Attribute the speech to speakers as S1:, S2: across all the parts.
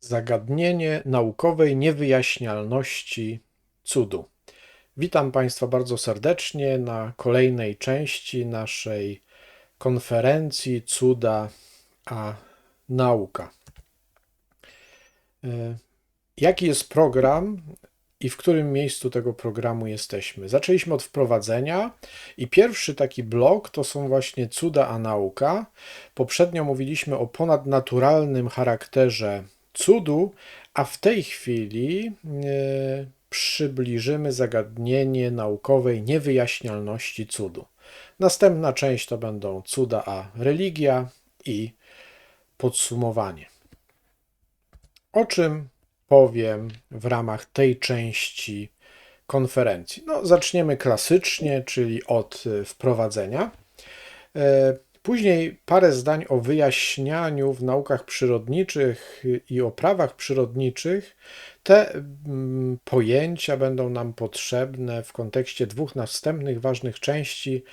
S1: Zagadnienie naukowej niewyjaśnialności cudu. Witam Państwa bardzo serdecznie na kolejnej części naszej konferencji Cuda a Nauka. E, jaki jest program i w którym miejscu tego programu jesteśmy? Zaczęliśmy od wprowadzenia i pierwszy taki blok to są właśnie Cuda a Nauka. Poprzednio mówiliśmy o ponadnaturalnym charakterze cudu, a w tej chwili e, przybliżymy zagadnienie naukowej niewyjaśnialności cudu. Następna część to będą cuda a religia i podsumowanie. O czym powiem w ramach tej części konferencji? No, zaczniemy klasycznie, czyli od e, wprowadzenia. Później parę zdań o wyjaśnianiu w naukach przyrodniczych i o prawach przyrodniczych. Te mm, pojęcia będą nam potrzebne w kontekście dwóch następnych ważnych części,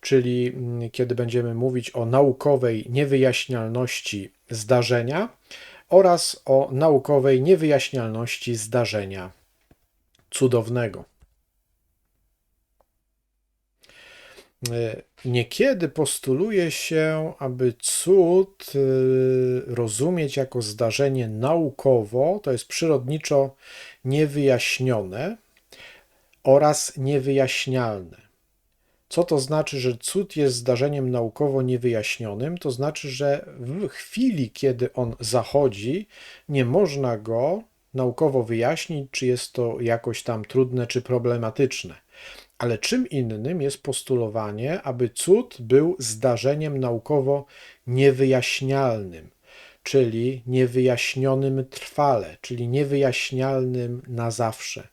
S1: czyli mm, kiedy będziemy mówić o naukowej niewyjaśnialności zdarzenia oraz o naukowej niewyjaśnialności zdarzenia cudownego. Niekiedy postuluje się, aby cud e, rozumieć jako zdarzenie naukowo, to jest przyrodniczo niewyjaśnione oraz niewyjaśnialne. Co to znaczy, że cud jest zdarzeniem naukowo niewyjaśnionym? To znaczy, że w chwili, kiedy on zachodzi, nie można go naukowo wyjaśnić, czy jest to jakoś tam trudne czy problematyczne. Ale czym innym jest postulowanie, aby cud był zdarzeniem naukowo niewyjaśnialnym, czyli niewyjaśnionym trwale, czyli niewyjaśnialnym na zawsze.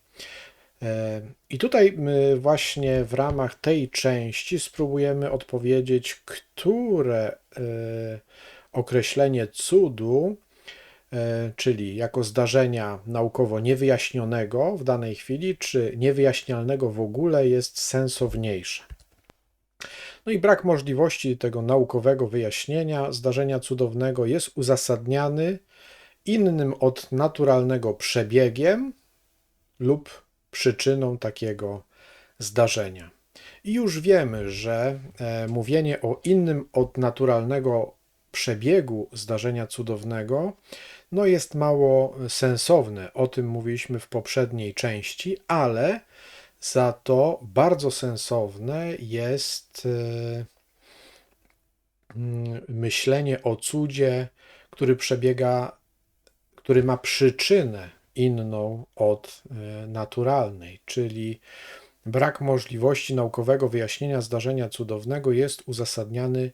S1: E, I tutaj właśnie w ramach tej części spróbujemy odpowiedzieć, które e, określenie cudu czyli jako zdarzenia naukowo niewyjaśnionego w danej chwili, czy niewyjaśnialnego w ogóle jest sensowniejsze. No i brak możliwości tego naukowego wyjaśnienia zdarzenia cudownego jest uzasadniany innym od naturalnego przebiegiem lub przyczyną takiego zdarzenia. I już wiemy, że e, mówienie o innym od naturalnego przebiegu zdarzenia cudownego no jest mało sensowne. O tym mówiliśmy w poprzedniej części, ale za to bardzo sensowne jest e, mm, myślenie o cudzie, który przebiega, który ma przyczynę inną od e, naturalnej, czyli brak możliwości naukowego wyjaśnienia zdarzenia cudownego jest uzasadniany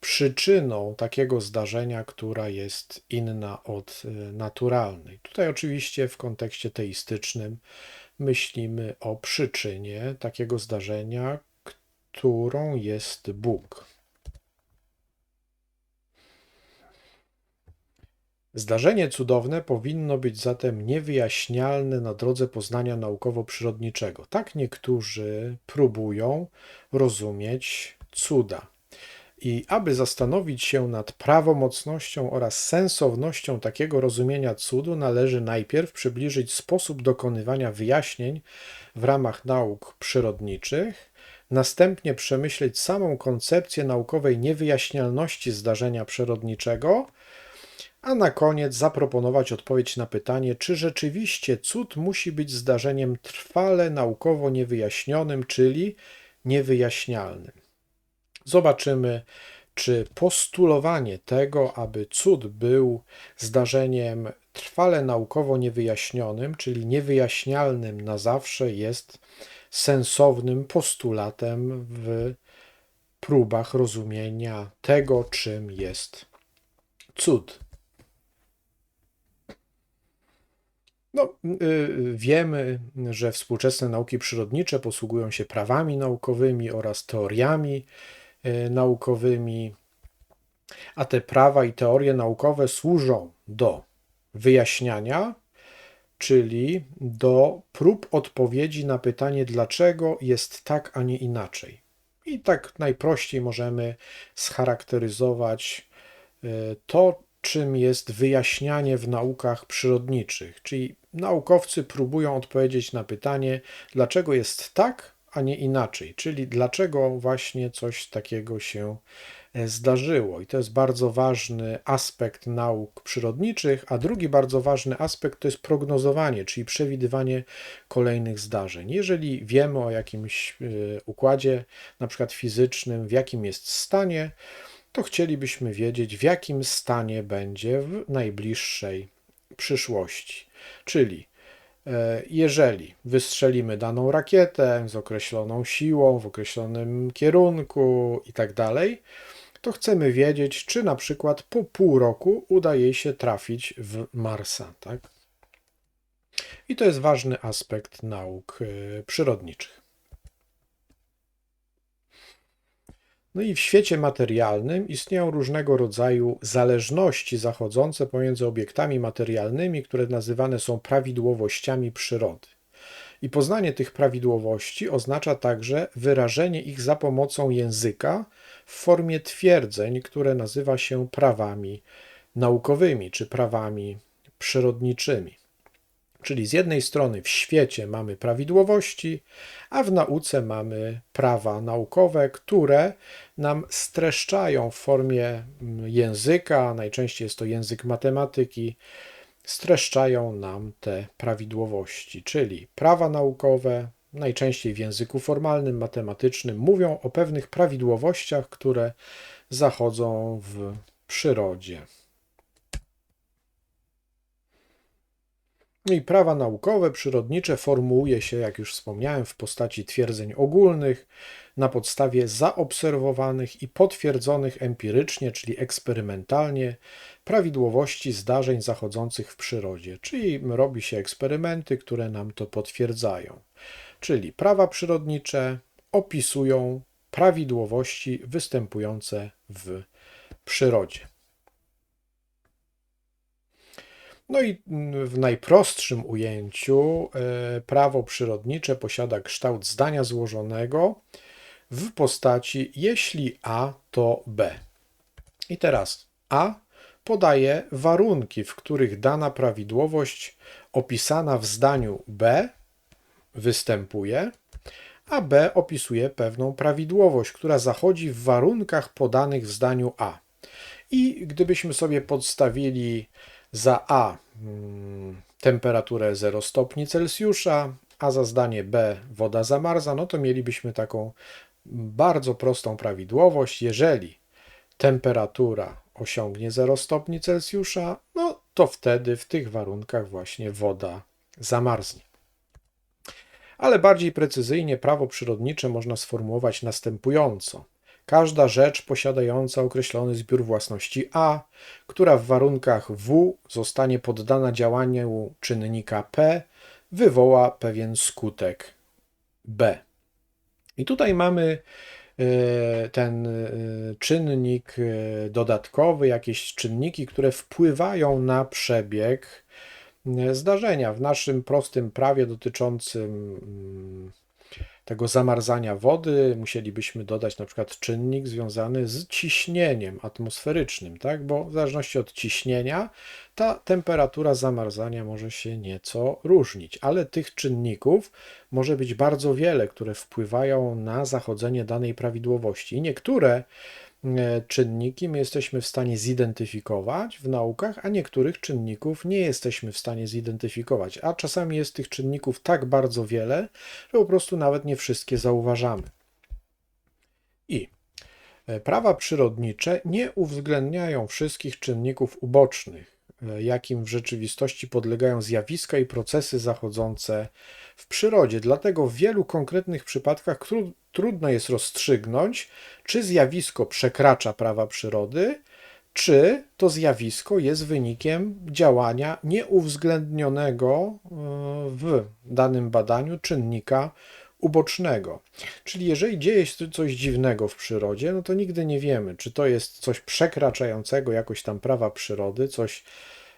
S1: przyczyną takiego zdarzenia, która jest inna od y, naturalnej. Tutaj oczywiście w kontekście teistycznym myślimy o przyczynie takiego zdarzenia, którą jest Bóg. Zdarzenie cudowne powinno być zatem niewyjaśnialne na drodze poznania naukowo-przyrodniczego. Tak niektórzy próbują rozumieć cuda. I aby zastanowić się nad prawomocnością oraz sensownością takiego rozumienia cudu, należy najpierw przybliżyć sposób dokonywania wyjaśnień w ramach nauk przyrodniczych, następnie przemyśleć samą koncepcję naukowej niewyjaśnialności zdarzenia przyrodniczego, a na koniec zaproponować odpowiedź na pytanie, czy rzeczywiście cud musi być zdarzeniem trwale naukowo niewyjaśnionym, czyli niewyjaśnialnym. Zobaczymy, czy postulowanie tego, aby cud był zdarzeniem trwale naukowo niewyjaśnionym, czyli niewyjaśnialnym na zawsze, jest sensownym postulatem w próbach rozumienia tego, czym jest cud. No, yy, wiemy, że współczesne nauki przyrodnicze posługują się prawami naukowymi oraz teoriami naukowymi, a te prawa i teorie naukowe służą do wyjaśniania, czyli do prób odpowiedzi na pytanie, dlaczego jest tak, a nie inaczej. I tak najprościej możemy scharakteryzować e, to, czym jest wyjaśnianie w naukach przyrodniczych. Czyli naukowcy próbują odpowiedzieć na pytanie, dlaczego jest tak, a nie inaczej, czyli dlaczego właśnie coś takiego się e, zdarzyło. I to jest bardzo ważny aspekt nauk przyrodniczych, a drugi bardzo ważny aspekt to jest prognozowanie, czyli przewidywanie kolejnych zdarzeń. Jeżeli wiemy o jakimś e, układzie, na przykład fizycznym, w jakim jest stanie, to chcielibyśmy wiedzieć, w jakim stanie będzie w najbliższej przyszłości. Czyli jeżeli wystrzelimy daną rakietę z określoną siłą, w określonym kierunku i tak to chcemy wiedzieć, czy na przykład po pół roku uda jej się trafić w Marsa. Tak? I to jest ważny aspekt nauk e, przyrodniczych. No i w świecie materialnym istnieją różnego rodzaju zależności zachodzące pomiędzy obiektami materialnymi, które nazywane są prawidłowościami przyrody. I poznanie tych prawidłowości oznacza także wyrażenie ich za pomocą języka w formie twierdzeń, które nazywa się prawami naukowymi czy prawami przyrodniczymi. Czyli z jednej strony w świecie mamy prawidłowości, a w nauce mamy prawa naukowe, które nam streszczają w formie mm, języka, najczęściej jest to język matematyki, streszczają nam te prawidłowości, czyli prawa naukowe, najczęściej w języku formalnym, matematycznym, mówią o pewnych prawidłowościach, które zachodzą w przyrodzie. I prawa naukowe, przyrodnicze formułuje się, jak już wspomniałem, w postaci twierdzeń ogólnych na podstawie zaobserwowanych i potwierdzonych empirycznie, czyli eksperymentalnie, prawidłowości zdarzeń zachodzących w przyrodzie, czyli robi się eksperymenty, które nam to potwierdzają. Czyli prawa przyrodnicze opisują prawidłowości występujące w przyrodzie. No i w najprostszym ujęciu e, prawo przyrodnicze posiada kształt zdania złożonego w postaci jeśli A to B. I teraz A podaje warunki, w których dana prawidłowość opisana w zdaniu B występuje, a B opisuje pewną prawidłowość, która zachodzi w warunkach podanych w zdaniu A. I gdybyśmy sobie podstawili za A mm, temperaturę 0 stopni Celsjusza, a za zdanie B woda zamarza, no to mielibyśmy taką bardzo prostą prawidłowość. Jeżeli temperatura osiągnie 0 stopni Celsjusza, no to wtedy w tych warunkach właśnie woda zamarznie. Ale bardziej precyzyjnie prawo przyrodnicze można sformułować następująco. Każda rzecz posiadająca określony zbiór własności A, która w warunkach W zostanie poddana działaniu czynnika P, wywoła pewien skutek B. I tutaj mamy e, ten e, czynnik e, dodatkowy, jakieś czynniki, które wpływają na przebieg zdarzenia. W naszym prostym prawie dotyczącym mm, tego zamarzania wody musielibyśmy dodać na przykład czynnik związany z ciśnieniem atmosferycznym, tak? bo w zależności od ciśnienia ta temperatura zamarzania może się nieco różnić, ale tych czynników może być bardzo wiele, które wpływają na zachodzenie danej prawidłowości. I niektóre E, czynniki my jesteśmy w stanie zidentyfikować w naukach, a niektórych czynników nie jesteśmy w stanie zidentyfikować. A czasami jest tych czynników tak bardzo wiele, że po prostu nawet nie wszystkie zauważamy. I e, prawa przyrodnicze nie uwzględniają wszystkich czynników ubocznych, jakim w rzeczywistości podlegają zjawiska i procesy zachodzące w przyrodzie. Dlatego w wielu konkretnych przypadkach trudno jest rozstrzygnąć, czy zjawisko przekracza prawa przyrody, czy to zjawisko jest wynikiem działania nieuwzględnionego e, w danym badaniu czynnika ubocznego. Czyli jeżeli dzieje się coś dziwnego w przyrodzie, no to nigdy nie wiemy, czy to jest coś przekraczającego jakoś tam prawa przyrody, coś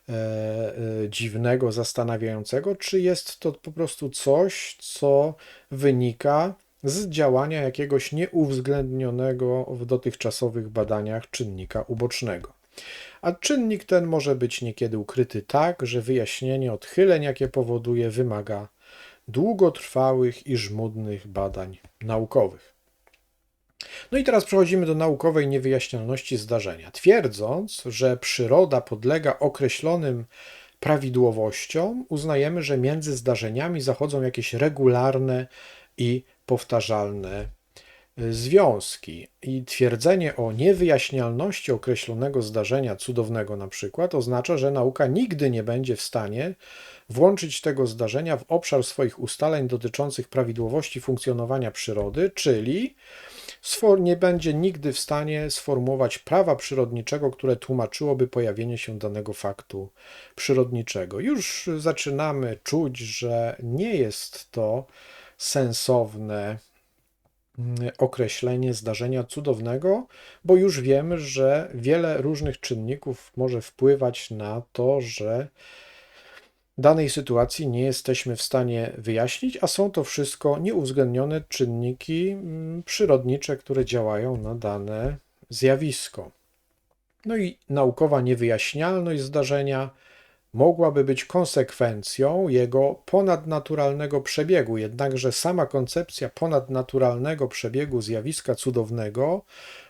S1: e, e, dziwnego, zastanawiającego, czy jest to po prostu coś, co wynika z działania jakiegoś nieuwzględnionego w dotychczasowych badaniach czynnika ubocznego. A czynnik ten może być niekiedy ukryty tak, że wyjaśnienie odchyleń, jakie powoduje, wymaga długotrwałych i żmudnych badań naukowych. No i teraz przechodzimy do naukowej niewyjaśnioności zdarzenia. Twierdząc, że przyroda podlega określonym prawidłowościom, uznajemy, że między zdarzeniami zachodzą jakieś regularne i powtarzalne y, związki. I twierdzenie o niewyjaśnialności określonego zdarzenia cudownego, na przykład, oznacza, że nauka nigdy nie będzie w stanie włączyć tego zdarzenia w obszar swoich ustaleń dotyczących prawidłowości funkcjonowania przyrody, czyli nie będzie nigdy w stanie sformułować prawa przyrodniczego, które tłumaczyłoby pojawienie się danego faktu przyrodniczego. Już zaczynamy czuć, że nie jest to sensowne mm, określenie zdarzenia cudownego, bo już wiemy, że wiele różnych czynników może wpływać na to, że danej sytuacji nie jesteśmy w stanie wyjaśnić, a są to wszystko nieuwzględnione czynniki mm, przyrodnicze, które działają na dane zjawisko. No i naukowa niewyjaśnialność zdarzenia mogłaby być konsekwencją jego ponadnaturalnego przebiegu, jednakże sama koncepcja ponadnaturalnego przebiegu zjawiska cudownego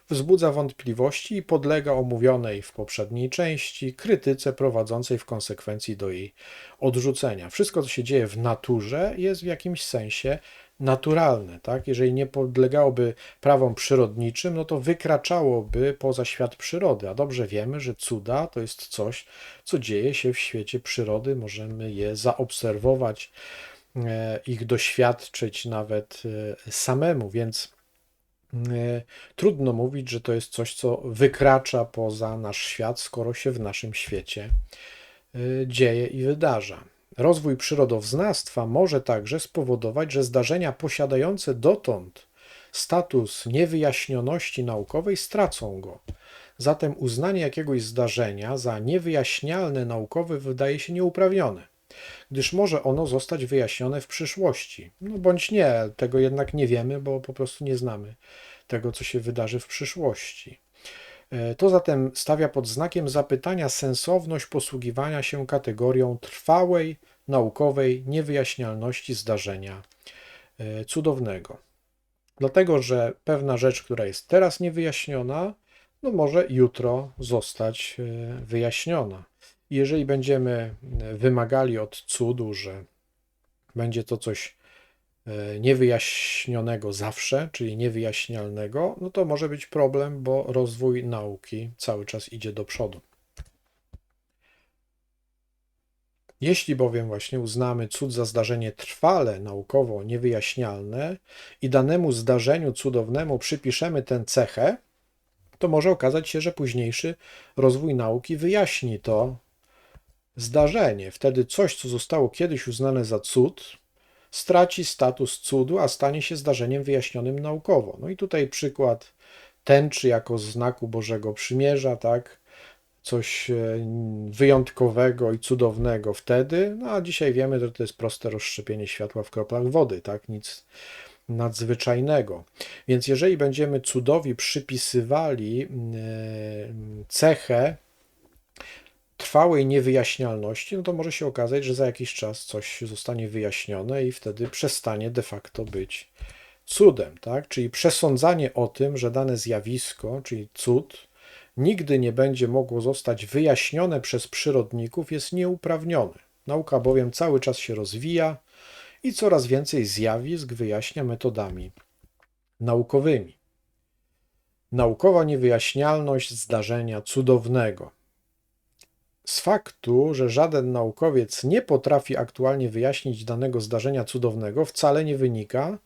S1: wzbudza wątpliwości i podlega omówionej w poprzedniej części krytyce prowadzącej w konsekwencji do jej odrzucenia. Wszystko, co się dzieje w naturze, jest w jakimś sensie naturalne. Tak? Jeżeli nie podlegałoby prawom przyrodniczym, no to wykraczałoby poza świat przyrody. A dobrze wiemy, że cuda to jest coś, co dzieje się w świecie przyrody. Możemy je zaobserwować, e, ich doświadczyć nawet e, samemu, więc trudno mówić, że to jest coś, co wykracza poza nasz świat, skoro się w naszym świecie dzieje i wydarza. Rozwój przyrodoznawstwa może także spowodować, że zdarzenia posiadające dotąd status niewyjaśnioności naukowej stracą go. Zatem uznanie jakiegoś zdarzenia za niewyjaśnialne naukowe wydaje się nieuprawnione, gdyż może ono zostać wyjaśnione w przyszłości. No bądź nie, tego jednak nie wiemy, bo po prostu nie znamy tego, co się wydarzy w przyszłości. E, to zatem stawia pod znakiem zapytania sensowność posługiwania się kategorią trwałej, naukowej niewyjaśnialności zdarzenia e, cudownego. Dlatego, że pewna rzecz, która jest teraz niewyjaśniona, no może jutro zostać e, wyjaśniona. Jeżeli będziemy wymagali od cudu, że będzie to coś E, niewyjaśnionego zawsze, czyli niewyjaśnialnego, no to może być problem, bo rozwój nauki cały czas idzie do przodu. Jeśli bowiem właśnie uznamy cud za zdarzenie trwale naukowo niewyjaśnialne i danemu zdarzeniu cudownemu przypiszemy tę cechę, to może okazać się, że późniejszy rozwój nauki wyjaśni to zdarzenie. Wtedy coś, co zostało kiedyś uznane za cud, straci status cudu, a stanie się zdarzeniem wyjaśnionym naukowo. No i tutaj przykład tęczy jako znaku Bożego Przymierza, tak? Coś e, wyjątkowego i cudownego wtedy, no a dzisiaj wiemy, że to jest proste rozszczepienie światła w kroplach wody, tak? Nic nadzwyczajnego. Więc jeżeli będziemy cudowi przypisywali e, cechę trwałej niewyjaśnialności, no to może się okazać, że za jakiś czas coś zostanie wyjaśnione i wtedy przestanie de facto być cudem, tak? Czyli przesądzanie o tym, że dane zjawisko, czyli cud, nigdy nie będzie mogło zostać wyjaśnione przez przyrodników, jest nieuprawnione. Nauka bowiem cały czas się rozwija i coraz więcej zjawisk wyjaśnia metodami naukowymi. Naukowa niewyjaśnialność zdarzenia cudownego. Z faktu, że żaden naukowiec nie potrafi aktualnie wyjaśnić danego zdarzenia cudownego, wcale nie wynika,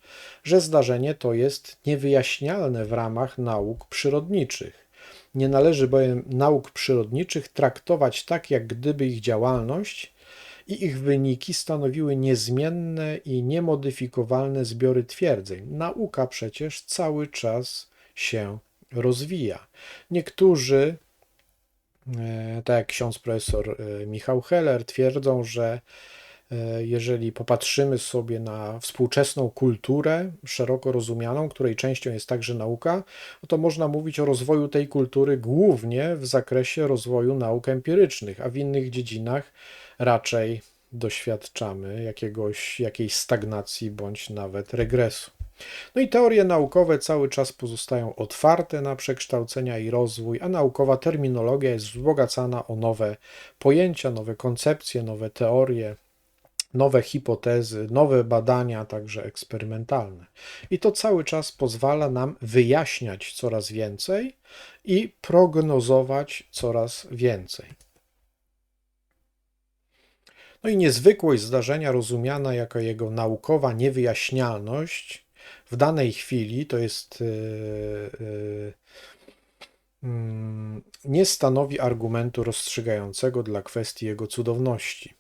S1: że zdarzenie to jest niewyjaśnialne w ramach nauk przyrodniczych. Nie należy bowiem nauk przyrodniczych traktować tak, jak gdyby ich działalność i ich wyniki stanowiły niezmienne i niemodyfikowalne zbiory twierdzeń. Nauka przecież cały czas się rozwija. Niektórzy tak jak ksiądz profesor e, Michał Heller twierdzą, że E, jeżeli popatrzymy sobie na współczesną kulturę, szeroko rozumianą, której częścią jest także nauka, no to można mówić o rozwoju tej kultury głównie w zakresie rozwoju nauk empirycznych, a w innych dziedzinach raczej doświadczamy jakiegoś, jakiejś stagnacji bądź nawet regresu. No i teorie naukowe cały czas pozostają otwarte na przekształcenia i rozwój, a naukowa terminologia jest wzbogacana o nowe pojęcia, nowe koncepcje, nowe teorie, nowe hipotezy, nowe badania, także eksperymentalne. I to cały czas pozwala nam wyjaśniać coraz więcej i prognozować coraz więcej. No i niezwykłość zdarzenia rozumiana jako jego naukowa niewyjaśnialność w danej chwili to jest yy, yy, nie stanowi argumentu rozstrzygającego dla kwestii jego cudowności.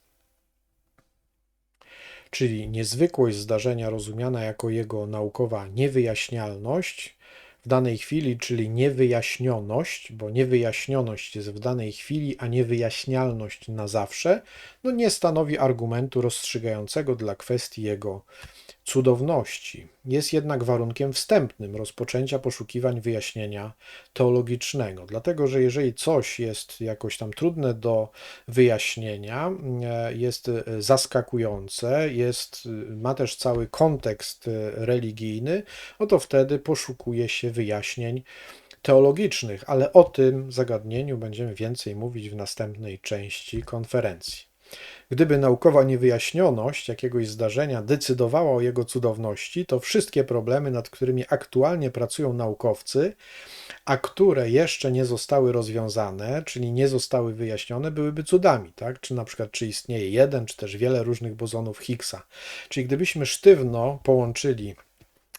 S1: Czyli niezwykłość zdarzenia rozumiana jako jego naukowa niewyjaśnialność w danej chwili, czyli niewyjaśnioność, bo niewyjaśnioność jest w danej chwili, a niewyjaśnialność na zawsze, no nie stanowi argumentu rozstrzygającego dla kwestii jego cudowności. Jest jednak warunkiem wstępnym rozpoczęcia poszukiwań wyjaśnienia teologicznego, dlatego że jeżeli coś jest jakoś tam trudne do wyjaśnienia, e, jest e, zaskakujące, jest, e, ma też cały kontekst religijny, no to wtedy poszukuje się wyjaśnień teologicznych, ale o tym zagadnieniu będziemy więcej mówić w następnej części konferencji. Gdyby naukowa niewyjaśnioność jakiegoś zdarzenia decydowała o jego cudowności, to wszystkie problemy, nad którymi aktualnie pracują naukowcy, a które jeszcze nie zostały rozwiązane, czyli nie zostały wyjaśnione, byłyby cudami, tak? Czy na przykład, czy istnieje jeden, czy też wiele różnych bozonów Higgsa. Czyli gdybyśmy sztywno połączyli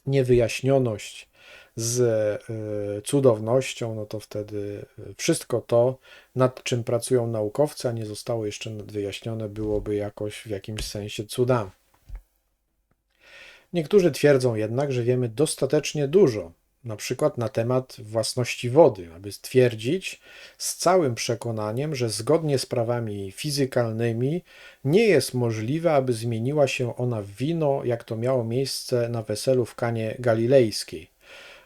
S1: niewyjaśnioność z e, cudownością, no to wtedy e, wszystko to, nad czym pracują naukowcy, a nie zostało jeszcze wyjaśnione, byłoby jakoś w jakimś sensie cudami. Niektórzy twierdzą jednak, że wiemy dostatecznie dużo, na przykład na temat własności wody, aby stwierdzić z całym przekonaniem, że zgodnie z prawami fizykalnymi nie jest możliwe, aby zmieniła się ona w wino, jak to miało miejsce na weselu w Kanie Galilejskiej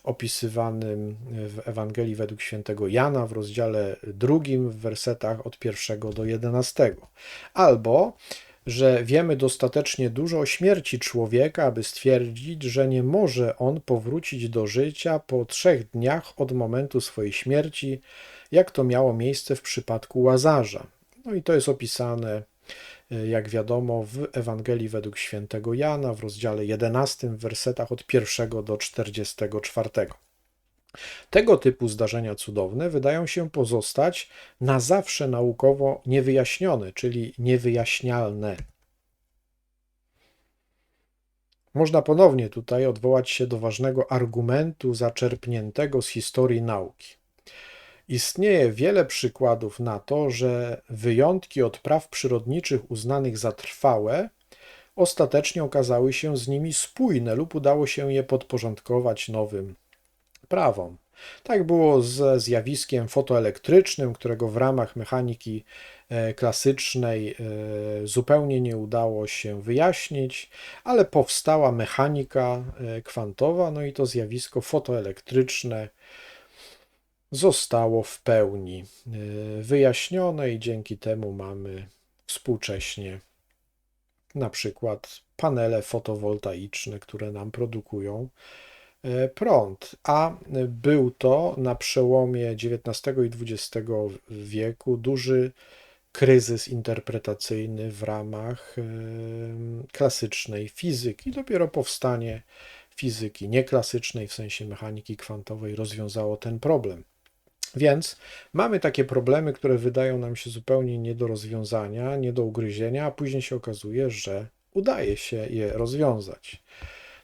S1: opisywanym w Ewangelii według świętego Jana w rozdziale drugim w wersetach od pierwszego do jedenastego. Albo że wiemy dostatecznie dużo o śmierci człowieka, aby stwierdzić, że nie może on powrócić do życia po trzech dniach od momentu swojej śmierci, jak to miało miejsce w przypadku Łazarza. No i to jest opisane jak wiadomo, w Ewangelii według świętego Jana w rozdziale 11, w wersetach od 1 do 44. Tego typu zdarzenia cudowne wydają się pozostać na zawsze naukowo niewyjaśnione, czyli niewyjaśnialne. Można ponownie tutaj odwołać się do ważnego argumentu zaczerpniętego z historii nauki. Istnieje wiele przykładów na to, że wyjątki od praw przyrodniczych uznanych za trwałe ostatecznie okazały się z nimi spójne lub udało się je podporządkować nowym prawom. Tak było ze zjawiskiem fotoelektrycznym, którego w ramach mechaniki e, klasycznej e, zupełnie nie udało się wyjaśnić, ale powstała mechanika e, kwantowa, no i to zjawisko fotoelektryczne zostało w pełni y, wyjaśnione i dzięki temu mamy współcześnie na przykład panele fotowoltaiczne, które nam produkują y, prąd, a był to na przełomie XIX i XX wieku duży kryzys interpretacyjny w ramach y, klasycznej fizyki. Dopiero powstanie fizyki nieklasycznej w sensie mechaniki kwantowej rozwiązało ten problem. Więc mamy takie problemy, które wydają nam się zupełnie nie do rozwiązania, nie do ugryzienia, a później się okazuje, że udaje się je rozwiązać.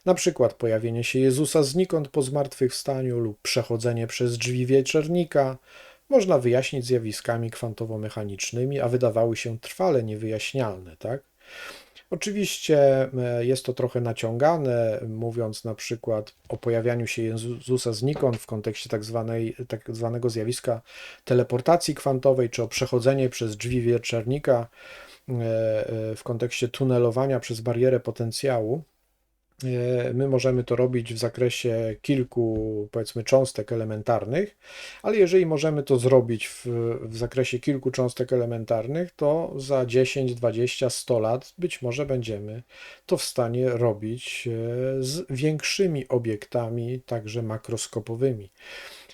S1: Na przykład pojawienie się Jezusa znikąd po zmartwychwstaniu lub przechodzenie przez drzwi wieczernika można wyjaśnić zjawiskami kwantowo-mechanicznymi, a wydawały się trwale niewyjaśnialne, tak? Oczywiście e, jest to trochę naciągane, mówiąc na przykład o pojawianiu się Jezusa znikąd w kontekście tak, zwanej, tak zwanego zjawiska teleportacji kwantowej, czy o przechodzenie przez drzwi wieczernika w kontekście tunelowania przez barierę potencjału, E, my możemy to robić w zakresie kilku, powiedzmy, cząstek elementarnych, ale jeżeli możemy to zrobić w, w zakresie kilku cząstek elementarnych, to za 10, 20, 100 lat być może będziemy to w stanie robić e, z większymi obiektami, także makroskopowymi.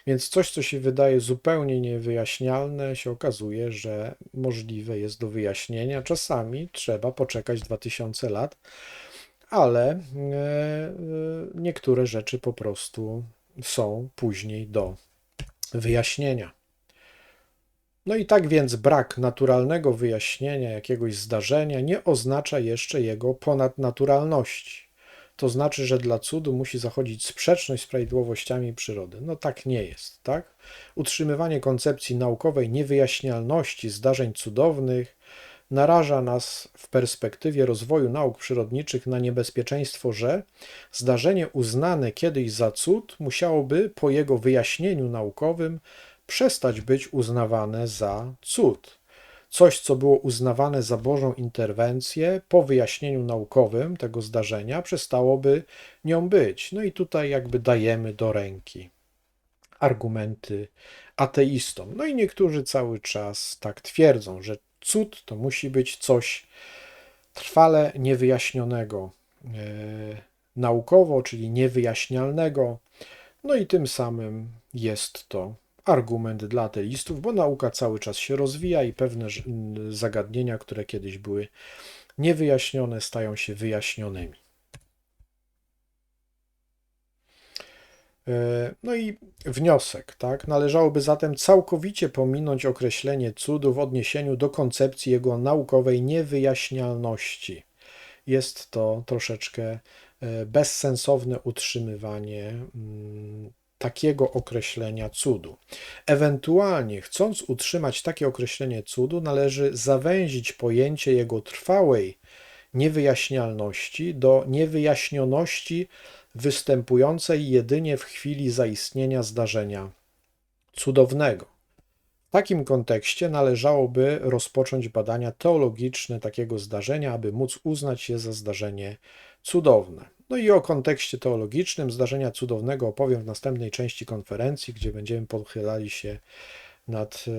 S1: Więc coś, co się wydaje zupełnie niewyjaśnialne, się okazuje, że możliwe jest do wyjaśnienia. Czasami trzeba poczekać 2000 lat ale e, e, niektóre rzeczy po prostu są później do wyjaśnienia. No i tak więc brak naturalnego wyjaśnienia jakiegoś zdarzenia nie oznacza jeszcze jego ponadnaturalności. To znaczy, że dla cudu musi zachodzić sprzeczność z prawidłowościami przyrody. No tak nie jest, tak? Utrzymywanie koncepcji naukowej niewyjaśnialności zdarzeń cudownych naraża nas w perspektywie rozwoju nauk przyrodniczych na niebezpieczeństwo, że zdarzenie uznane kiedyś za cud musiałoby po jego wyjaśnieniu naukowym przestać być uznawane za cud. Coś, co było uznawane za Bożą interwencję, po wyjaśnieniu naukowym tego zdarzenia przestałoby nią być. No i tutaj jakby dajemy do ręki argumenty ateistom. No i niektórzy cały czas tak twierdzą, że cud to musi być coś trwale niewyjaśnionego e, naukowo, czyli niewyjaśnialnego. No i tym samym jest to argument dla ateistów, bo nauka cały czas się rozwija i pewne zagadnienia, które kiedyś były niewyjaśnione, stają się wyjaśnionymi. No i wniosek, tak? Należałoby zatem całkowicie pominąć określenie cudu w odniesieniu do koncepcji jego naukowej niewyjaśnialności. Jest to troszeczkę e, bezsensowne utrzymywanie mm, takiego określenia cudu. Ewentualnie, chcąc utrzymać takie określenie cudu, należy zawęzić pojęcie jego trwałej niewyjaśnialności do niewyjaśnioności występującej jedynie w chwili zaistnienia zdarzenia cudownego. W takim kontekście należałoby rozpocząć badania teologiczne takiego zdarzenia, aby móc uznać je za zdarzenie cudowne. No i o kontekście teologicznym zdarzenia cudownego opowiem w następnej części konferencji, gdzie będziemy pochylali się nad e,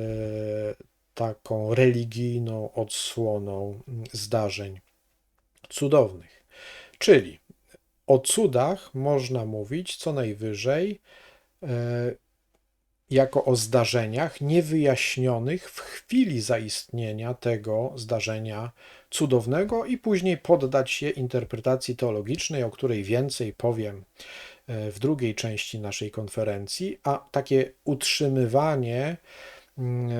S1: taką religijną odsłoną zdarzeń cudownych. Czyli o cudach można mówić co najwyżej e, jako o zdarzeniach niewyjaśnionych w chwili zaistnienia tego zdarzenia cudownego i później poddać je interpretacji teologicznej, o której więcej powiem e, w drugiej części naszej konferencji, a takie utrzymywanie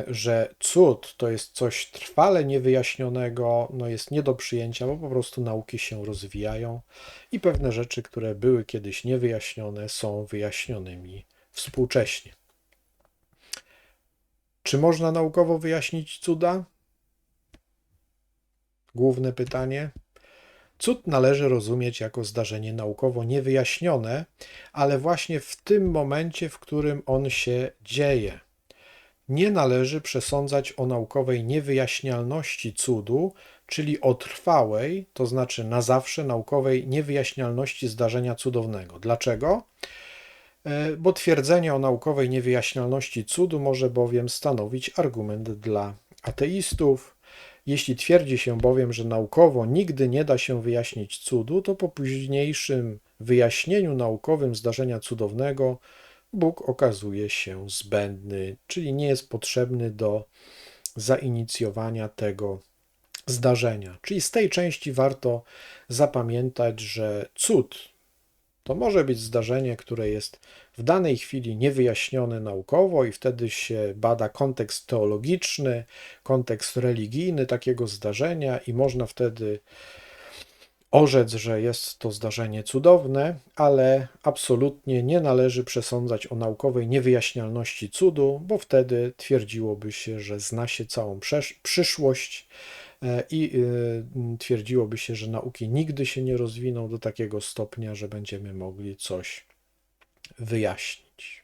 S1: że cud to jest coś trwale niewyjaśnionego, no jest nie do przyjęcia, bo po prostu nauki się rozwijają i pewne rzeczy, które były kiedyś niewyjaśnione, są wyjaśnionymi współcześnie. Czy można naukowo wyjaśnić cuda? Główne pytanie. Cud należy rozumieć jako zdarzenie naukowo niewyjaśnione, ale właśnie w tym momencie, w którym on się dzieje nie należy przesądzać o naukowej niewyjaśnialności cudu, czyli o trwałej, to znaczy na zawsze naukowej niewyjaśnialności zdarzenia cudownego. Dlaczego? E, bo twierdzenie o naukowej niewyjaśnialności cudu może bowiem stanowić argument dla ateistów. Jeśli twierdzi się bowiem, że naukowo nigdy nie da się wyjaśnić cudu, to po późniejszym wyjaśnieniu naukowym zdarzenia cudownego Bóg okazuje się zbędny, czyli nie jest potrzebny do zainicjowania tego zdarzenia. Czyli z tej części warto zapamiętać, że cud to może być zdarzenie, które jest w danej chwili niewyjaśnione naukowo, i wtedy się bada kontekst teologiczny, kontekst religijny takiego zdarzenia, i można wtedy orzec, że jest to zdarzenie cudowne, ale absolutnie nie należy przesądzać o naukowej niewyjaśnialności cudu, bo wtedy twierdziłoby się, że zna się całą przyszłość e, i e, twierdziłoby się, że nauki nigdy się nie rozwiną do takiego stopnia, że będziemy mogli coś wyjaśnić.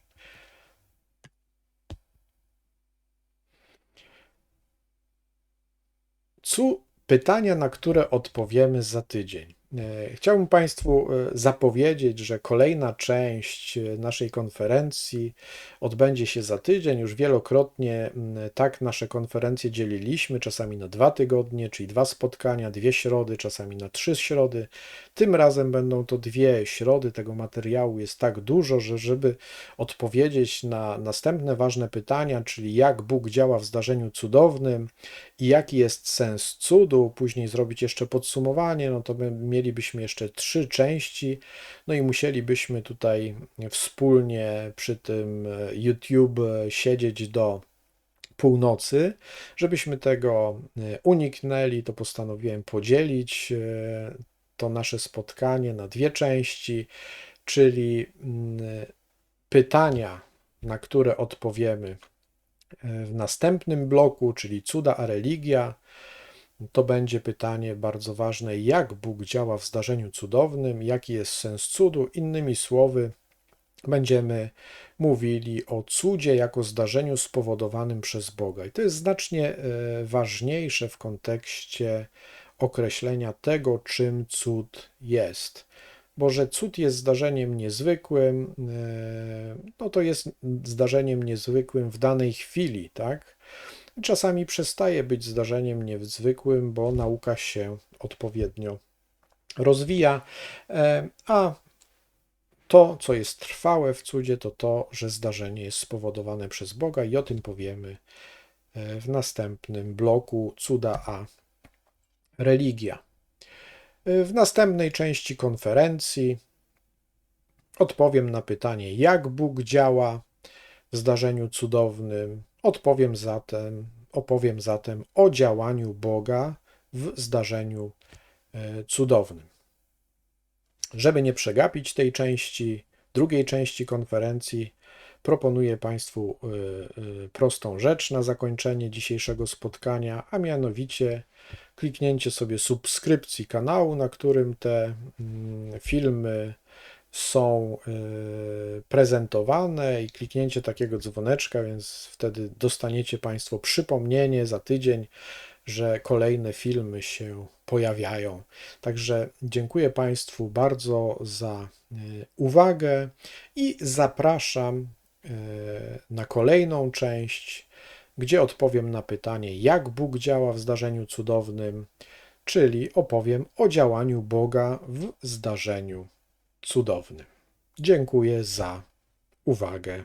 S1: Pytania, na które odpowiemy za tydzień. E, chciałbym Państwu e, zapowiedzieć, że kolejna część e, naszej konferencji odbędzie się za tydzień. Już wielokrotnie tak nasze konferencje dzieliliśmy, czasami na dwa tygodnie, czyli dwa spotkania, dwie środy, czasami na trzy środy. Tym razem będą to dwie środy. Tego materiału jest tak dużo, że żeby odpowiedzieć na następne ważne pytania, czyli jak Bóg działa w zdarzeniu cudownym i jaki jest sens cudu, później zrobić jeszcze podsumowanie, no to bym mielibyśmy jeszcze trzy części, no i musielibyśmy tutaj wspólnie przy tym YouTube siedzieć do północy. Żebyśmy tego uniknęli, to postanowiłem podzielić e, to nasze spotkanie na dwie części, czyli mm, pytania, na które odpowiemy e, w następnym bloku, czyli cuda a religia to będzie pytanie bardzo ważne, jak Bóg działa w zdarzeniu cudownym, jaki jest sens cudu. Innymi słowy, będziemy mówili o cudzie jako zdarzeniu spowodowanym przez Boga. I to jest znacznie e, ważniejsze w kontekście określenia tego, czym cud jest. Bo że cud jest zdarzeniem niezwykłym, e, no to jest zdarzeniem niezwykłym w danej chwili, tak? Czasami przestaje być zdarzeniem niezwykłym, bo nauka się odpowiednio rozwija, e, a to, co jest trwałe w cudzie, to to, że zdarzenie jest spowodowane przez Boga i o tym powiemy e, w następnym bloku Cuda a religia. E, w następnej części konferencji odpowiem na pytanie, jak Bóg działa w zdarzeniu cudownym, Odpowiem zatem, opowiem zatem o działaniu Boga w zdarzeniu e, cudownym. Żeby nie przegapić tej części, drugiej części konferencji, proponuję Państwu e, e, prostą rzecz na zakończenie dzisiejszego spotkania, a mianowicie kliknięcie sobie subskrypcji kanału, na którym te mm, filmy są y, prezentowane i kliknięcie takiego dzwoneczka, więc wtedy dostaniecie Państwo przypomnienie za tydzień, że kolejne filmy się pojawiają. Także dziękuję Państwu bardzo za y, uwagę i zapraszam y, na kolejną część, gdzie odpowiem na pytanie, jak Bóg działa w zdarzeniu cudownym, czyli opowiem o działaniu Boga w zdarzeniu cudownym. Dziękuję za uwagę.